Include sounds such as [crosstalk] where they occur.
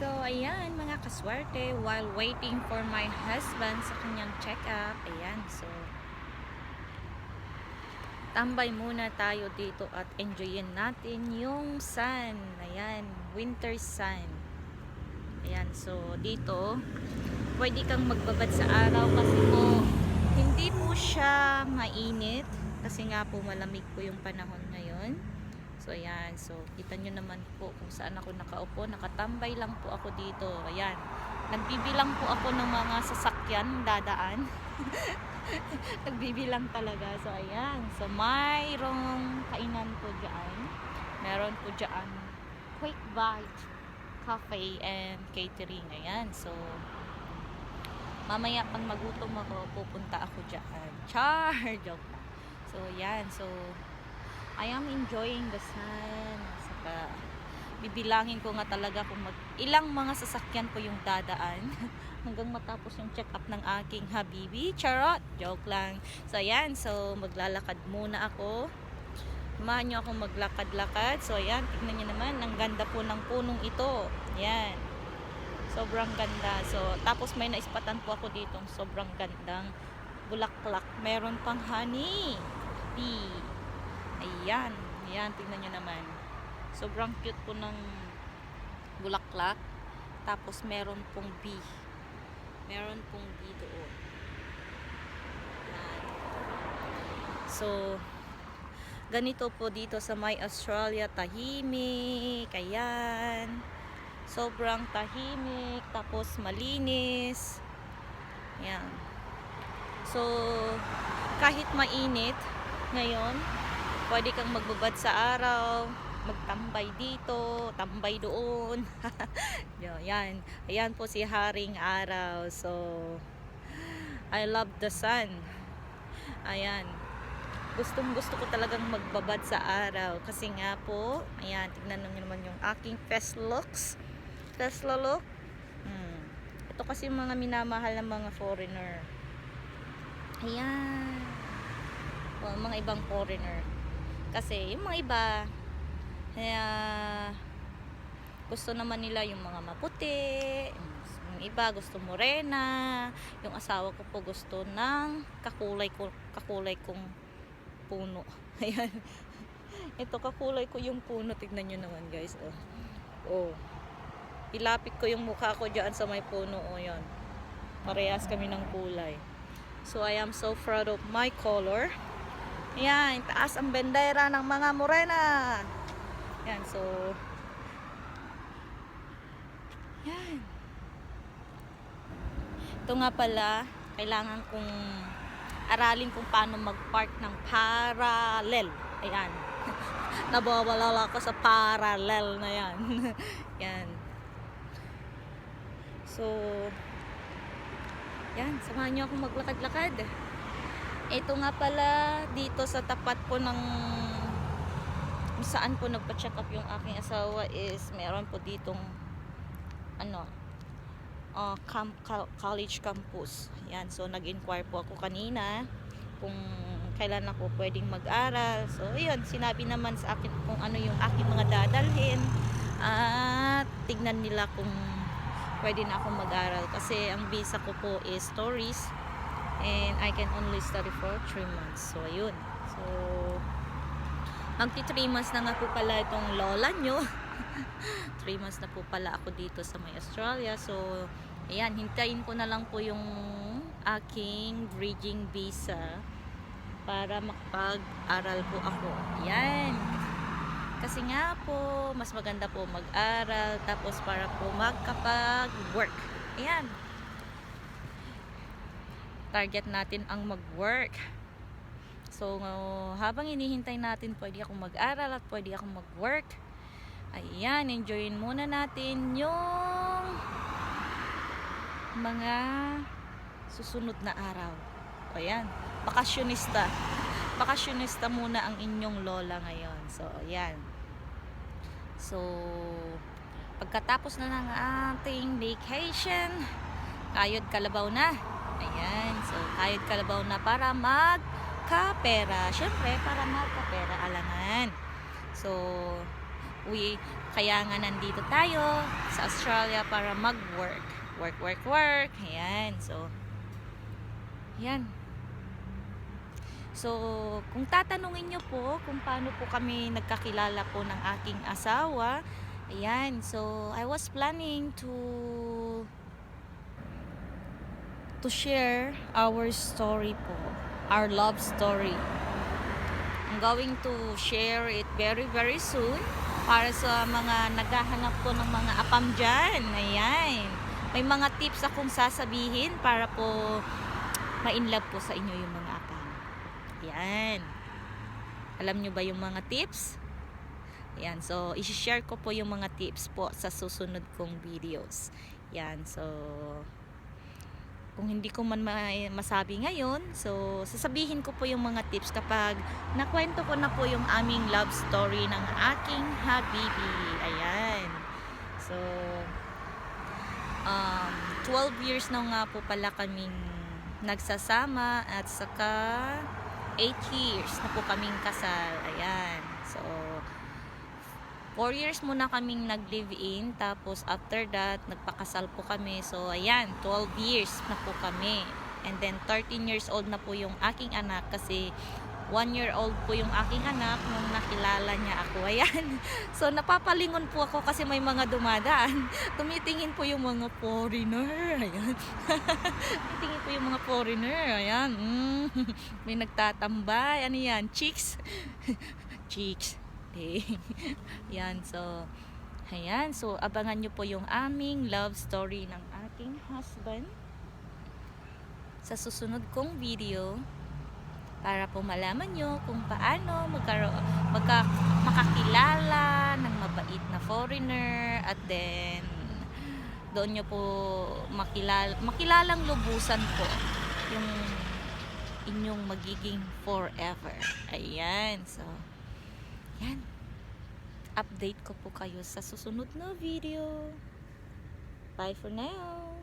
So, ayan mga kaswerte, while waiting for my husband sa kanyang check-up, ayan, so, tambay muna tayo dito at enjoyin natin yung sun. Ayan, winter sun. Ayan, so, dito, pwede kang magbabad sa araw kasi po, hindi po siya mainit kasi nga po malamig po yung panahon ngayon. So, ayan. So, kita nyo naman po kung saan ako nakaupo. Nakatambay lang po ako dito. Ayan. Nagbibilang po ako ng mga sasakyan dadaan. [laughs] Nagbibilang talaga. So, ayan. So, mayroong kainan po dyan. Meron po dyan Quick Bite Cafe and Catering. Ayan. So, mamaya pag magutom ako, pupunta ako dyan. Char! [laughs] Joke. So, ayan. So, I am enjoying the sun. Saka, bibilangin ko nga talaga kung mag, ilang mga sasakyan po yung dadaan [laughs] hanggang matapos yung check-up ng aking habibi. Charot! Joke lang. So, ayan. So, maglalakad muna ako. Samahan nyo akong maglakad-lakad. So, ayan. Tignan nyo naman. Ang ganda po ng punong ito. Ayan. Sobrang ganda. So, tapos may naispatan po ako dito. Sobrang gandang bulaklak. Meron pang honey. Bee. Ayan. Ayan, tingnan nyo naman. Sobrang cute po ng bulaklak. Tapos meron pong bee. Meron pong bee doon. Ayan. So, ganito po dito sa My Australia. Tahimik. Ayan. Sobrang tahimik. Tapos malinis. Ayan. So, kahit mainit ngayon, pwede kang magbabad sa araw, magtambay dito, tambay doon. [laughs] Yan. Ayan po si Haring Araw. So, I love the sun. Ayan. Gustong gusto ko talagang magbabad sa araw. Kasi nga po, ayan, tignan nyo naman yung aking fest looks. Tesla look. Hmm. Ito kasi mga minamahal ng mga foreigner. Ayan. O, mga ibang foreigner. Kasi yung mga iba, kaya gusto naman nila yung mga maputi, yung iba gusto morena, yung asawa ko po gusto ng kakulay ko kakulay kong puno. [laughs] Ayan. Ito kakulay ko yung puno, tignan nyo naman guys. Oh. Oh. Ilapit ko yung mukha ko diyan sa may puno oh yan. Parehas kami ng kulay. So I am so proud of my color. Yan, taas ang bendera ng mga morena. Yan, so Yan. Ito nga pala, kailangan kong aralin kung paano mag-park ng parallel. Ayan. [laughs] Nabawala ako sa parallel na yan. [laughs] yan. So, yan, samahan nyo akong maglakad-lakad. Ito nga pala, dito sa tapat po ng saan po nagpa-check up yung aking asawa is meron po ditong ano, uh, camp, co- college campus. Yan, so nag-inquire po ako kanina kung kailan ako pwedeng mag-aral. So, yun, sinabi naman sa akin kung ano yung aking mga dadalhin at tignan nila kung pwede na akong mag-aral kasi ang visa ko po is tourist and I can only study for 3 months. So, ayun. So, magti 3 months na nga po pala itong lola nyo. [laughs] 3 months na po pala ako dito sa may Australia. So, ayan, hintayin ko na lang po yung aking bridging visa para makapag-aral po ako. Ayan. Kasi nga po, mas maganda po mag-aral tapos para po magkapag-work. Ayan. Target natin ang mag-work. So, habang inihintay natin, pwede akong mag-aral at pwede akong mag-work. Ayan, enjoyin muna natin yung mga susunod na araw. Ayan, bakasyonista. Bakasyonista muna ang inyong lola ngayon. So, ayan. So, pagkatapos na ng ating vacation, kayod kalabaw na. Ayan, so kayod kalabaw na para magkapera. Siyempre, para magkapera alangan. So, we kaya nga nandito tayo sa Australia para mag-work. Work, work, work. Ayan. So, yan. So, kung tatanungin nyo po kung paano po kami nagkakilala po ng aking asawa, ayan. So, I was planning to to share our story po. Our love story. I'm going to share it very, very soon para sa mga naghahanap po ng mga apam dyan. Ayan. May mga tips akong sasabihin para po ma-inlove po sa inyo yung mga apam. Ayan. Alam nyo ba yung mga tips? Ayan. So, isi-share ko po yung mga tips po sa susunod kong videos. Ayan. So, kung hindi ko man ma- masabi ngayon, so sasabihin ko po yung mga tips kapag nakwento ko na po yung aming love story ng aking habibi. Ayan. So, um, 12 years na nga po pala kaming nagsasama at saka 8 years na po kaming kasal. Ayan. So, 4 years muna kaming nag-live-in tapos after that nagpakasal po kami. So ayan 12 years na po kami. And then 13 years old na po yung aking anak kasi 1 year old po yung aking anak nung nakilala niya ako. [laughs] Ayan. So napapalingon po ako kasi may mga dumadaan. [laughs] Tumitingin po yung mga foreigner. [laughs] Ayan. Tumitingin po yung mga foreigner. Ayan. Mm. may nagtatambay. Ano yan? Chicks? Chicks Okay. [laughs] Yan, so, ayan. So, abangan nyo po yung aming love story ng aking husband sa susunod kong video para po malaman nyo kung paano magkaro- magka, makakilala ng mabait na foreigner at then doon nyo po makilala, makilalang lubusan po yung inyong magiging forever. Ayan. So, yan. Update ko po kayo sa susunod na video. Bye for now.